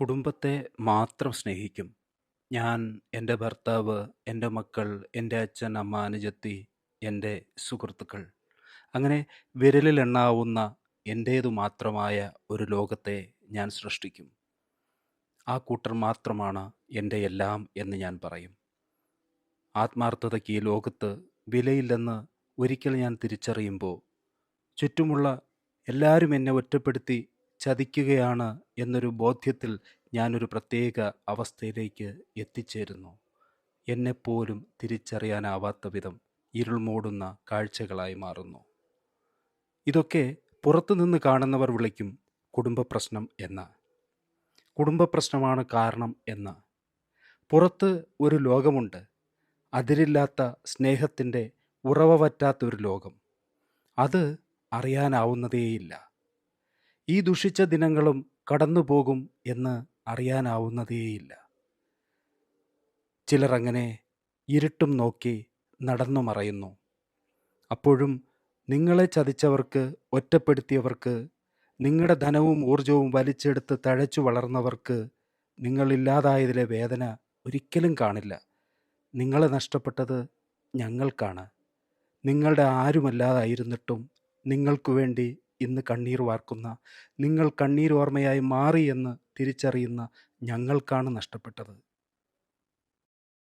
കുടുംബത്തെ മാത്രം സ്നേഹിക്കും. ഞാൻ, എന്റെ ഭർത്താവ്, എന്റെ മക്കൾ, എന്റെ അച്ഛൻ, അമ്മ, അനുജത്തി, എന്റെ സുഹൃത്തുക്കൾ. അങ്ങനെ വിരലിലെണ്ണാവുന്ന എന്റേതു മാത്രമായ ഒരു ലോകത്തെ ഞാൻ സൃഷ്ടിക്കും. ആ കൂട്ടർ മാത്രമാണ് എന്റെ എല്ലാം എന്ന് ഞാൻ പറയും. ആത്മാർത്ഥതയ്ക്ക് ഈ ലോകത്ത് വിലയില്ലെന്ന് ഒരിക്കൽ ഞാൻ തിരിച്ചറിയുമ്പോൾ, ചുറ്റുമുള്ള എല്ലാവരും എന്നെ ഒറ്റപ്പെടുത്തി ചതിക്കുകയാണ് എന്നൊരു ബോധ്യത്തിൽ ഞാനൊരു പ്രത്യേക അവസ്ഥയിലേക്ക് എത്തിച്ചേരുന്നു. എന്നെപ്പോലും തിരിച്ചറിയാനാവാത്ത വിധം ഇരുൾ മൂടുന്ന കാഴ്ചകളായി മാറുന്നു. ഇതൊക്കെ പുറത്തുനിന്ന് കാണുന്നവർ വിളിക്കും കുടുംബ കുടുംബപ്രശ്നം എന്ന്. കുടുംബപ്രശ്നമാണ് കാരണം എന്ന പുറത്ത് ഒരു ലോകമുണ്ട്. അതിരില്ലാത്ത സ്നേഹത്തിന്റെ ഉറവ പറ്റാത്തൊരു ലോകം. അത് അറിയാനാവുന്നതേയില്ല. ഈ ദുഷിച്ച ദിനങ്ങളും കടന്നുപോകും എന്ന് അറിയാനാവുന്നതേയില്ല. ചിലർ അങ്ങനെ ഇരുട്ടും നോക്കി നടന്നു മറയുന്നു. അപ്പോഴും നിങ്ങളെ ചതിച്ചവർക്ക്, ഒറ്റപ്പെടുത്തിയവർക്ക്, നിങ്ങളുടെ ധനവും ഊർജവും വലിച്ചെടുത്ത് തഴച്ചു വളർന്നവർക്ക് നിങ്ങളില്ലാതായതിലെ വേദന ഒരിക്കലും കാണില്ല. നിങ്ങളെ നഷ്ടപ്പെട്ടത് ഞങ്ങൾക്കാണ്. നിങ്ങളുടെ ആരുമല്ലാതായിരുന്നിട്ടും നിങ്ങൾക്കു വേണ്ടി ഇന്ന് കണ്ണീർ വാർക്കുന്ന, നിങ്ങൾ കണ്ണീരോർമ്മയായി മാറി എന്ന് തിരിച്ചറിയുന്ന ഞങ്ങൾക്കാണ് നഷ്ടപ്പെട്ടത്.